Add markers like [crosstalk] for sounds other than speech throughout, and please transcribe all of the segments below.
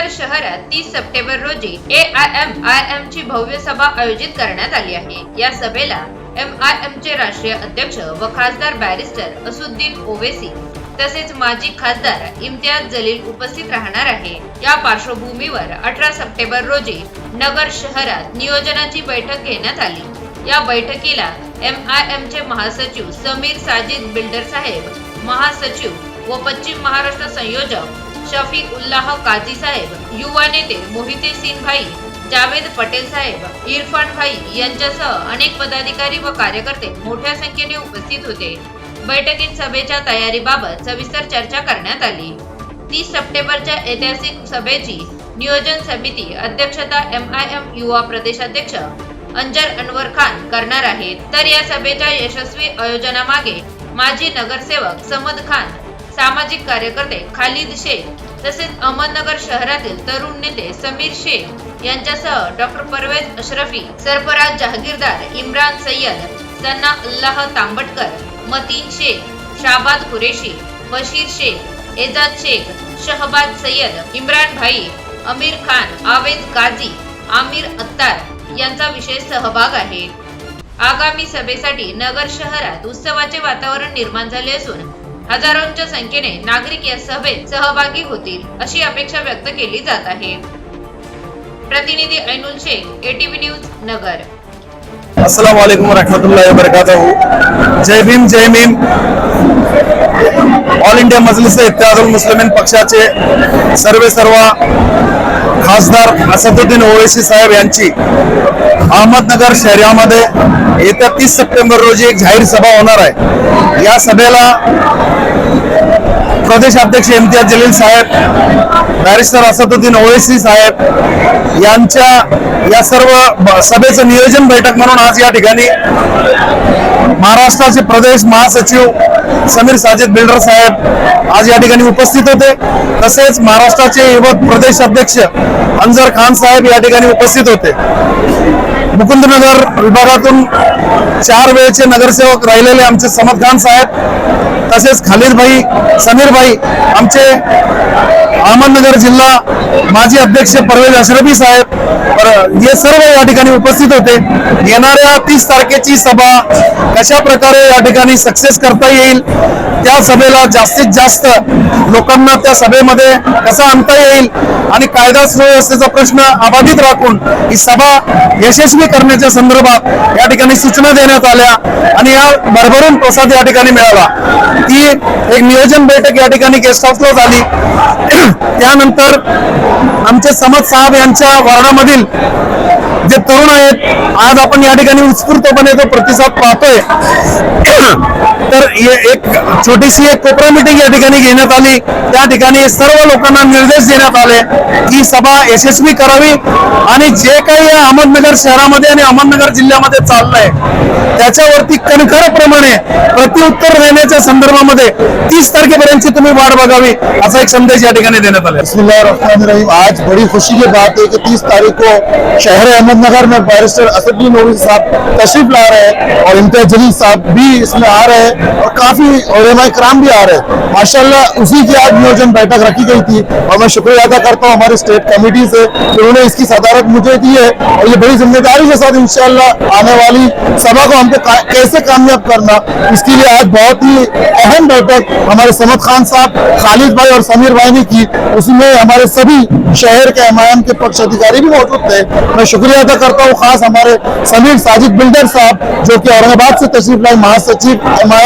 नगर शहरात तीस सप्टेंबर रोजी A I M I M ची भव्य सभा आयोजित करण्यात आली आहे. या सभेला एम आय एम चे राष्ट्रीय अध्यक्ष व खासदार बॅरिस्टर असुद्दीन ओवेसी तसेच माजी खासदार इम्तियाज जलील उपस्थित राहणार आहे. या पार्श्वभूमीवर अठरा सप्टेंबर रोजी नगर शहरात नियोजनाची बैठक घेण्यात आली. या बैठकीला एम आय एम चे महासचिव समीर साजिद बिल्डर साहेब महासचिव व पश्चिम महाराष्ट्र संयोजक शफीक उल्लाह काझी साहेब युवा नेते मोहिते सिंग भाई जावेद पटेल साहेब इरफान भाई यांच्यासह अनेक पदाधिकारी व कार्यकर्ते मोठ्या संख्येने उपस्थित होते. बैठकीत सभेच्या तयारीबाबत सविस्तर चर्चा करण्यात आली. तीस सप्टेंबरच्या ऐतिहासिक सभेची नियोजन समिती अध्यक्षता एम आय एम युवा प्रदेशाध्यक्ष अंजर अनवर खान करणार आहेत. तर या सभेच्या यशस्वी आयोजनामागे माजी नगरसेवक समद खान सामाजिक कार्यकर्ते खालिद शेख तसेच अहमदनगर शहरातील तरुण नेते समीर शेख यांच्यासह डॉक्टर परवेज अशरफी सरफराज जहागीरदार इम्रान सय्यद सन्ना अल्लाह तांबटकर मतीन शेख शाबाद कुरेशी बशीर शेख एजाज शेख शहबाज सय्यद इम्रान भाई अमीर खान आवेद काझी आमिर अत्तार यांचा विशेष सहभाग आहे. आगामी सभेसाठी नगर शहरात उत्सवाचे वातावरण निर्माण झाले असून हजारोंच्या संख्येने नागरिक या सभेत सहभागी होतील अशी अपेक्षा व्यक्त केली जात आहे. प्रतिनिधी ऐनुल शेख एटीव्ही न्यूज नगर. अस्सलाम वालेकुम वरहमतुल्लाहि जय भीम जय भीम ऑल इंडिया मजलिस इत्यादुल मुस्लिमीन पक्षाचे सर्वे सर्व खासदार असदुद्दीन ओवेसी साहेब यांची अहमदनगर शहरामध्ये येत्या तीस सप्टेंबर रोजी एक जाहीर सभा होणार आहे. या सभेला प्रदेश अध्यक्ष इम्तियाज जलील साहेब बॅरिस्टर असदुद्दीन ओवेसी साहेब यांच्या या सर्व सभेचं नियोजन बैठक म्हणून आज या ठिकाणी महाराष्ट्राचे प्रदेश महासचिव समीर साजिद बिल्डर साहेब आज या ठिकाणी उपस्थित होते. तसेच महाराष्ट्राचे युवक प्रदेश अध्यक्ष अंजर खान साहेब या ठिकाणी उपस्थित होते. मुकुंदनगर विभागातून चार वेळचे नगरसेवक राहिलेले आमचे समद खान साहेब तसेच खालिद भाई समीर भाई आमचे अहमदनगर जिल्हा माजी अध्यक्ष परवेज अशरफी साहेब हे सर्व या ठिकाणी उपस्थित होते. येणाऱ्या तीस तारखेची सभा कशा प्रकारे या ठिकाणी सक्सेस करता येईल त्या सभेला जास्तीत जास्त लोकांना त्या सभेमध्ये कसा आणता येईल आणि कायदा सुव्यवस्थेचा प्रश्न अबाधित राखून ही सभा यशस्वी करण्याच्या संदर्भात या ठिकाणी सूचना देण्यात आल्या आणि या भरभरून प्रसाद या ठिकाणी मिळाला. ती एक नियोजन बैठक या ठिकाणी गेस्ट हाऊसला झाली. [clears throat] त्यानंतर आमचे समज साहेब यांच्या वार्डामधील जे तरुण आहेत आज आपण या ठिकाणी उत्स्फूर्तपणे तो प्रतिसाद पाहतोय तर एक छोटीशी एक कोपरा मिटिंग या ठिकाणी घेण्यात आली. त्या ठिकाणी सर्व लोकांना निर्देश देण्यात आले. की सभा यशस्वी करावी आणि जे काही या अहमदनगर शहरामध्ये आणि अहमदनगर जिल्ह्यामध्ये चाललंय त्याच्यावरती कणखरप्रमाणे प्रत्युत्तर देण्याच्या संदर्भामध्ये तीस तारखेपर्यंतची तुम्ही वाट बघावी, असा एक संदेश या आज बड़ी खुशी की बात है कि 30 तारीख को शहर अहमदनगर में बैरिस्टर असदुद्दीन ओवैसी साहब तशरीफ़ ला रहे हैं और इम्तियाज़ जलील साहब भी इसमें आ रहे हैं और काफ़ी उलमा कराम भी आ रहे हैं। माशाल्लाह उसी की आज नियोजन बैठक रखी गई थी और मैं शुक्रिया अदा करता हूँ हमारे स्टेट कमेटी से उन्होंने इसकी सदारत मुझे दी है और ये बड़ी ज़िम्मेदारी के साथ इंशाल्लाह आने वाली सभा को हमको कैसे कामयाब करना, इसके लिए आज बहुत ही अहम बैठक हमारे समद खान साहब, खालिद भाई और समीर भाई ने की। उसमें हमारे सभी शहर के एम के पक्ष अधिकारी भी मौजूद थे। मैं शुक्रिया अदा करता हूँ खास हमारे समीर साजिद बिल्डर साहब, जो कि औरंगाबाद से तशरीफ़ लाए, महासचिव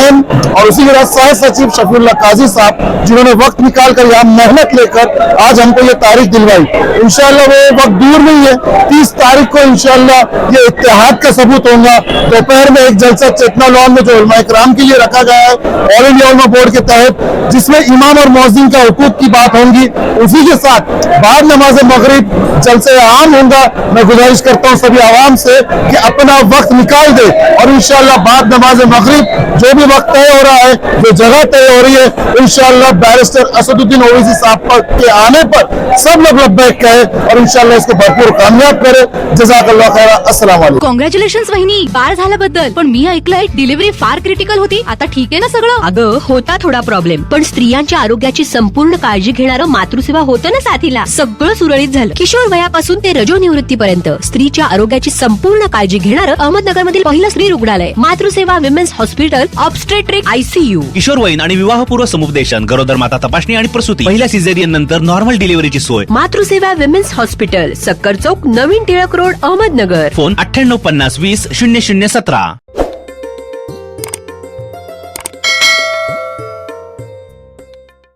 एम और उसी के साथ सह सचिव शफीउल्ला काजी साहब, जिन्होंने वक्त निकाल कर यहाँ मेहनत लेकर आज हमको ये तारीख दिलवाई। इंशाल्लाह वो वक्त दूर नहीं है, तीस तारीख को इंशाल्लाह ये इत्तेहाद का सबूत होगा। दोपहर में एक जलसा चेतना लॉन में जो इकराम के लिए रखा गया है ऑल इंडिया उलमा बोर्ड के तहत, जिसमें इमाम और मौजिन का हुकूक की बात होंगी। उसी के साथ बाद नमाज़ मगरिब जलसे आम होगा। मैं गुजारिश करता हूँ सभी आवाम से कि अपना वक्त निकाल दे और इंशाल्लाह बाद नमाज़ मगरिब जो भी वक्त तय हो रहा है, जो जगह तय हो रही है, इंशाल्लाह बैरिस्टर असदुद्दीन ओवैसी साहब के आने पर सब लोग लब्बैक कहे और इंशाल्लाह इसको भरपूर कामयाब करे। खैर। अस्सलाम वालेकुम। कॉंग्रॅच्युलेशन वहिनी। बाळ झाल्याबद्दल मी ऐकलंय डिलिव्हरी फार क्रिटिकल होती? आता ठीक आहे ना सगळं? अगं होता थोडा प्रॉब्लेम पण स्त्रियांच्या आरोग्याची संपूर्ण काळजी घेणारं मातृसेवा होतं ना साथीला. सगळं सुरळीत झालं. किशोर वयापासून ते रजो निवृत्तीपर्यंत स्त्रीच्या आरोग्याची संपूर्ण काळजी घेणारं अहमदनगर मधील पहिलं स्त्री रुग्णालय. Matruseva women's hospital obstetric ICU किशोरवयीन आणि विवाहपूर्व समुपदेशन गरोदर माता तपासणी आणि प्रसूती. पहिल्या सिझेरियन नंतर नॉर्मल डिलिव्हरीची सोय. मातृसेवा विमेन्स हॉस्पिटल सक्कर चौक नवीन टिळक रोड अहमदनगर. फोन अठ्ठ्याण्णव पन्नास वीस शून्य शून्य सतरा.